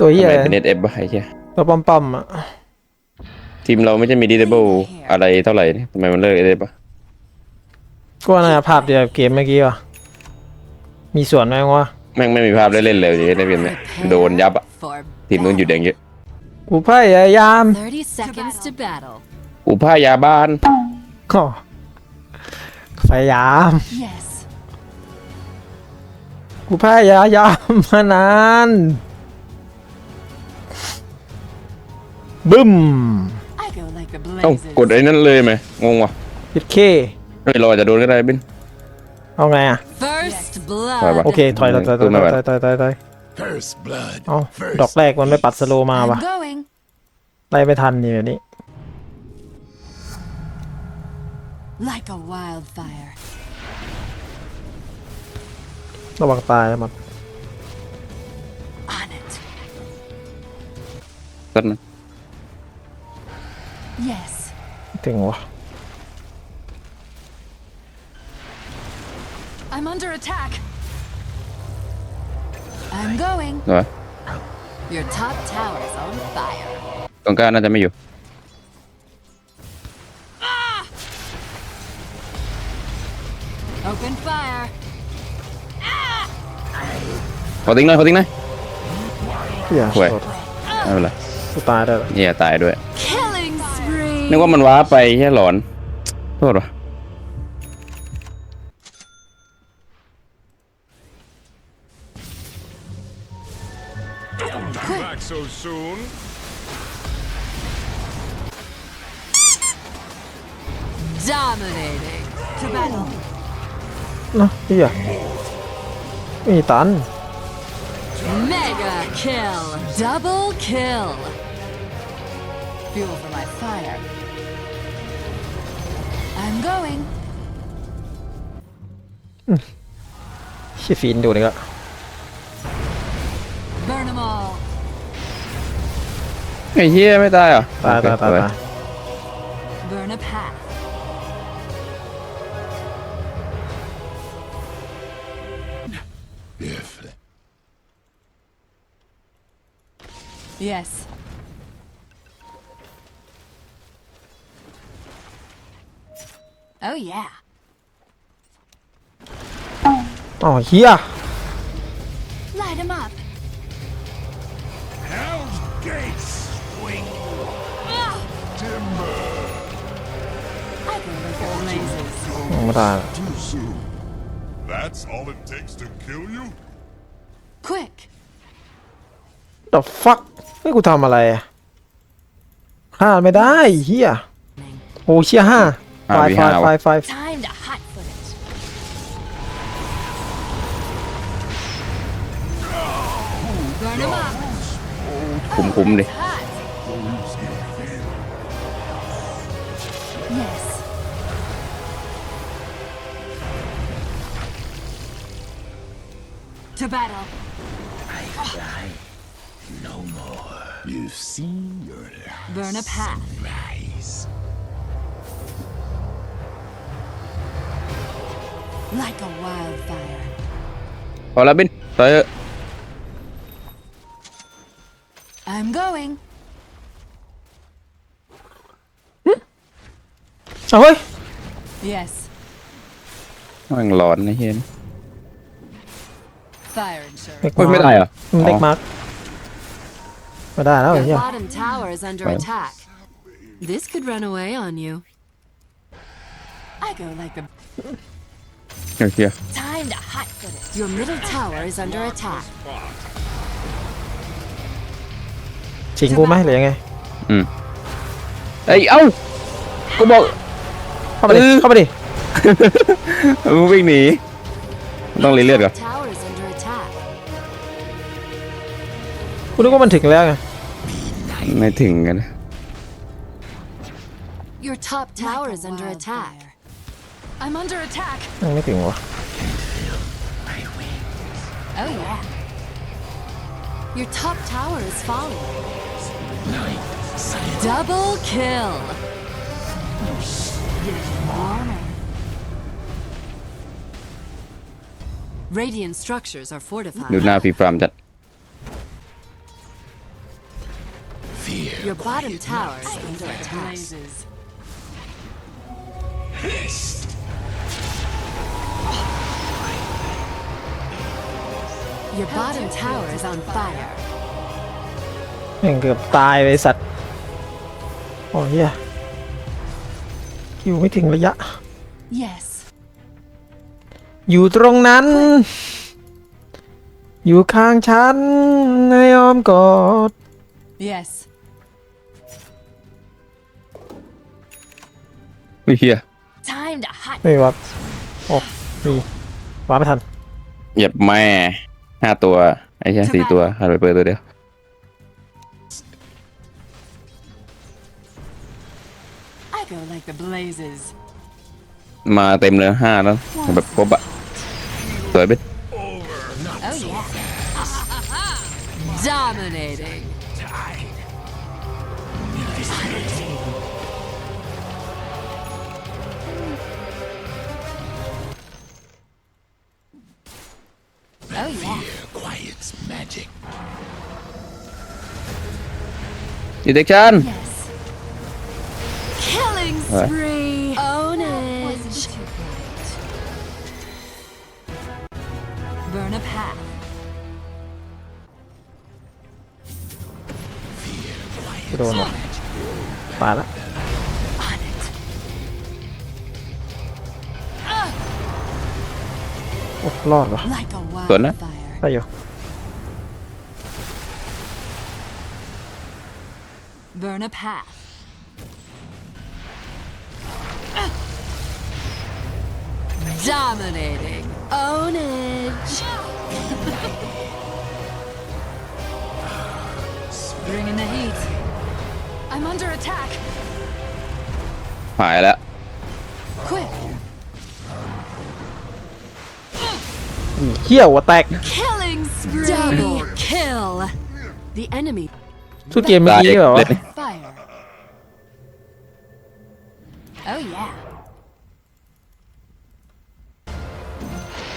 ตัวเหี้ทำยไมเป็นเน็ตเอฟวะไอ้เหี้ยตัวปั๊มปั๊มๆอะทีมเราไม่ใช่มีดีเดเบิลอะไรเท่าไหร่นี่ทำไมมันเลิกเอฟวะก็น่าจะภาพเดียวกับเกมเมื่อกี้ว่ะมีส่วนไหมวะแม่งไม่มีภาพได้เล่นเลยในเกมเนี้ยโดนยับอะ For ทีมนู้นอยู่แดงเยอะกูพยายาม 30 seconds to battle. อุผ้ายาบ้าน ก็พยายาม Yes. กูพยายามมานาน บึ้ม I go like the ต้อง blazes. กดไอ้นั่นเลยไหมงงวะยิดเค ไม่รอจะโดนก็ได้บิน เอาไงอะ First ไป blood. ปะโอเคถอยถอยถอยถอยถอยถอยถอยถอยถอย First blood. เอาดอกแรกมันไม่ปัดสโลว์มา I'm ว่ะ going. ไล่ไม่ทันนี่แบบนี้ Like a wildfire. ระวังตายนะมัน On it. สักนะ Yes. ถึงวะ I'm under attack. I'm going. เหรอ Your top tower is on fire. ตรงกลางน่าจะไม่อยู่ Open fire. ขอทิ้งหน่อยขอทิ้งหน่อยเหี้ยห่วยโทษไม่เป็นไรกูตายได้เหรอเนี่ยตายด้วย Killing spree. นึกว่ามันว้าไปแค่หลอน โทษวะ Back so soon. Dominating. To battle. เนาะเฮียไม่มีตัน Mega kill. Double kill. Fuel for my fire. I'm going. เชี่ยฟีนดูนี่ก็ Burn them all. ไอ้เหี้ยไม่ตายเหรอะตายตายตายตาย Burn a path. If Yes. Oh yeah. อ๋อเฮีย Light them up. Hell's Gates swing timber. I can look at blazes. ยังไม่ตาย Too soon. That's all it takes to kill you? Quick. the fuck ให้กูทำอะไรอะฆ่าไม่ได้เฮียโอ้เชี่ยห้า Five, five, five, five. Time to hot foot it. Burn him up. Khủng khủng đi. To battle. I die. No more. You've seen your last. Burn a path. Like a wildfire. พอแล้วบินต่อยเถอะ I'm going. เอาเฮ้ย Yes. แม่งหลอนไอ้เหี้ย Fire insurance. เด็ก เฮ้ยไม่ได้เหรอ มันเด็กมาร์กไม่ได้แล้ว Your เฮีย bottom tower is under Fine. attack. This could run away on you. I go like the ไอ้เหี้ย time to hot foot it. Your middle tower is under attack. ชิงกูไหมหรือยังไงอืมเอ้ยเอ้ากูบอก เข้ามาดิเออ เข้ามาดิมึงวิ่งหนีต้องรีเลือดก่อน Tower is under attack. กูนึกว่ามันถึงแล้วไงไม่ถึงกันนะ Your top tower is under attack. I'm under attack. ยังไม่ถึงวะ Oh yeah. Your top tower is falling. Double kill. Warmer. Radiant structures are ดู fortified. หน้าฟีฟรามจัด Your bottom tower is under attack. Your bottom tower is on fire. แม่งเกือบตายไปสัตว์ โอ้เฮียคิวไม่ถึงระยะ Yes. อยู่ตรงนั้น อยู่ข้างฉันในอ้อมกอด Yes. อุ้ยเฮีย Time to hot ไม่วับโอ้มีวับไม่ทัน เหยียบแม่ ห้าตัว ไอ้เหี้ยสี่ตัวหันไปเปิดตัวเดียว I go like the blazes. มาเต็มเลยห้าแล้ว แบบครบอะสวยเบ็ด Oh yeah. Dominating. Magic. ดีเทคชั่น Yes. Killing What? spree. Ownage. Burn a path. โดนว่ะตา Burn a path. Dominating. Ownage. Bring in the heat. I'm under attack. หายแล้ว Quick. เฮี้ยหัวแตก Killing spree. Double kill. The enemy สุดเกมเมื่อกี้เหรอวะ เล่น Oh yeah.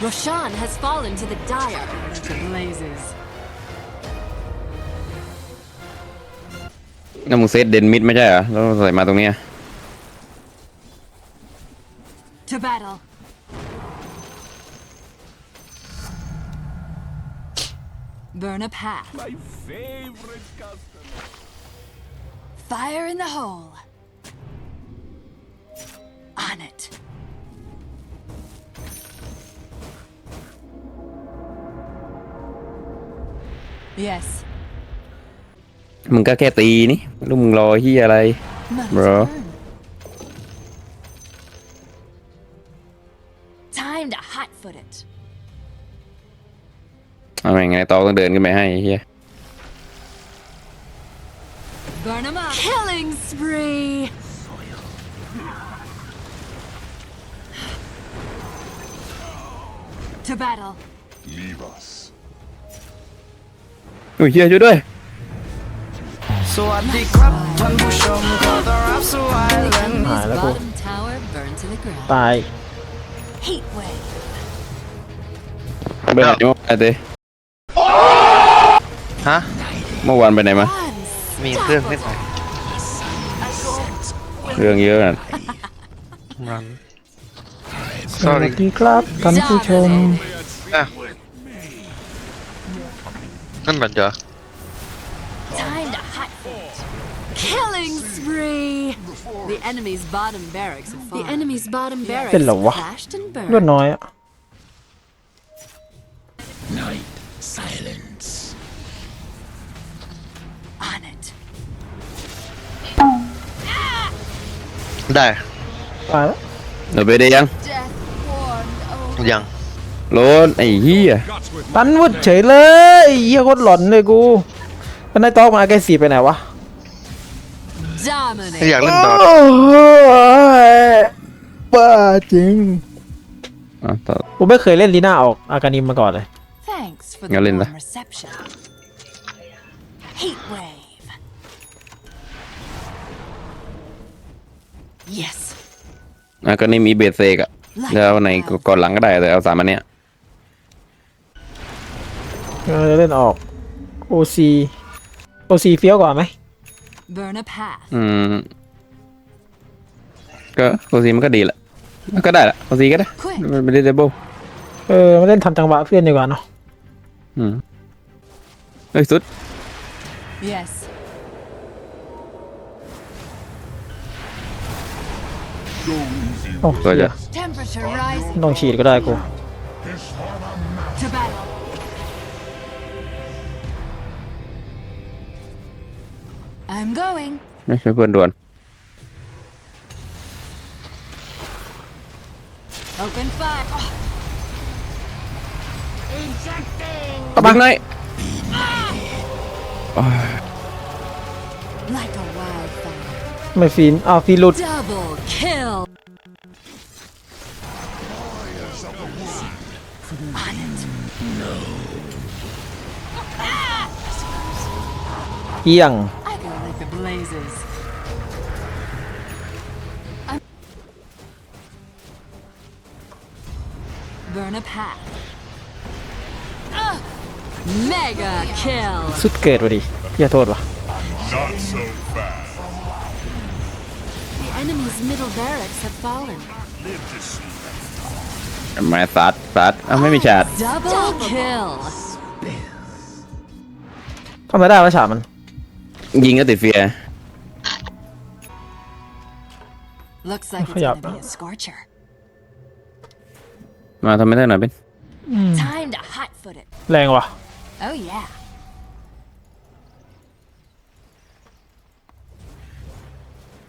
Roshan has fallen to the dire. The blazes. นั่นมึงเซตเดนมิดไม่ใช่เหรอ แล้วใส่มาตรงเนี้ย To battle. Burn a path. My favorite customer. Fire in the hole. On it. Yes. มึงก็แค่ตีนี่ลูกมึงรอเฮียอะไร Muddle's Bro. turn. Time to hot foot it. เอาไงไงตอต้องเดินขึ้นไปให้เฮีย Burn 'em up. Killing spree. To battle. Leave us. อุ้ยเฮียช่วยด้วย สวัสดีครับท่านผู้ชมขอต้อนรับสู่ไอแลนด์หายแล้วกู bottom tower burned to the ground. ตาย Heat wave. ไปไหนมาไอเต้ฮะ เมื่อวานไปไหนมา มีเรื่องนิดหน่อยเรื่องเยอะนะรัน สวัส sorry ดีครับท่านผู้ชมอ่ะนั่นมันเหรอ Time to hot foot. Killing spree. The enemy's bottom barracks have fallen. The enemy's bottom barracks เป็นเหรอวะ crashed and เลือด burned. น้อยอะ Night. Silence. On it. ได้ตายแล้ว โลนไอ้เฮีย Guts with ตันวุดเฉยเลยเฮี้ยโคตรหลอนเลยกูแล้วนายตอกมาแกสีไปไหนวะ Dominate. อยากเล่นต่อโอ้ยบ้าจริงอะต่อผมไม่เคยเล่นลีน่าออกอากานิมมาก่อนเลย Thanks for the Nga Linda. warm reception. Heat wave. Yes. อะก็นี่มีเบสเซกอะแล้วเอาไหนก่อนหลังก็ได้แต่เอาสามอันเนี้ย เราจะเล่นออก OC OC เฟี้ยวกว่าไหม Burn a path. อืม ก็โคซีมันก็ดีแหละก็ได้ละโคซีก็ได้ Quick. มันเป็นดีเดเบิลเออมาเล่นทำจังหวะเพื่อนดีกว่าเนาะอืมเฮ้ยสุด Yes. โอ้ก็จะ Temperature rising. ไม่ต้องฉีดก็ได้กู To I'm going. ไม่ใช่เพื่อนด่วน Open fire. Oh, เอาบังหน่อย like a wildfire. ไม่ฟีนอ้าวฟีนหลุด Double kill. On it. เอี้ยง Burn a path. Ah! Mega kill. สุดเกิดวะดิอย่าโทษวะ Not so fast. The enemy's middle barracks have fallen. มาซัดซัดเอาไม่มีฉาด Double kill. ทำอะไรได้วะฉามัน ยิงก็ติดเฟียร์ Looks like it's Khayap. gonna be a scorcher. มาทำไม่ได้หน่อยเป็น Time to hot foot it. แรงว่ะ Oh yeah.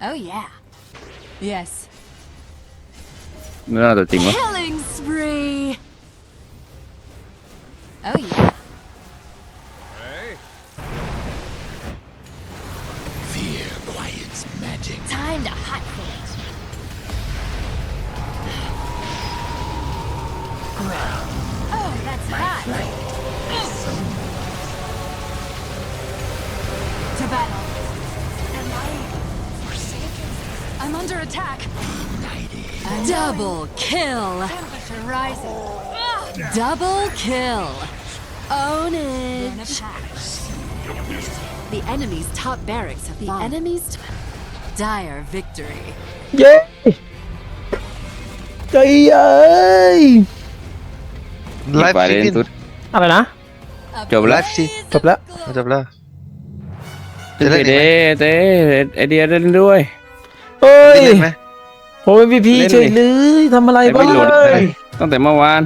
Oh yeah. Yes. ไม่น่าจะจริงวะ Killing spree. Oh yeah. Fear Oh, that's hot. To battle. I'm under attack. Double kill. Temperature rising. Double kill. Own it. The enemy's top barracks have fallen. The enemy's dire victory. เย้ใจเอ้ย ไลฟ์ไปซีเล่นนสุดอะไรนะ จบแล้วไลฟ์ซีจบแล้ว จบแล้วเต้เต้เต้ไอเดียเล่นด้วย เฮ้ยได้เล่นไหมโอ้ยพีพีเล่นดิ เฉยเลยทำอะไรไอ้บ้าไม่หลุดงตั้งแต่เมื่อวาน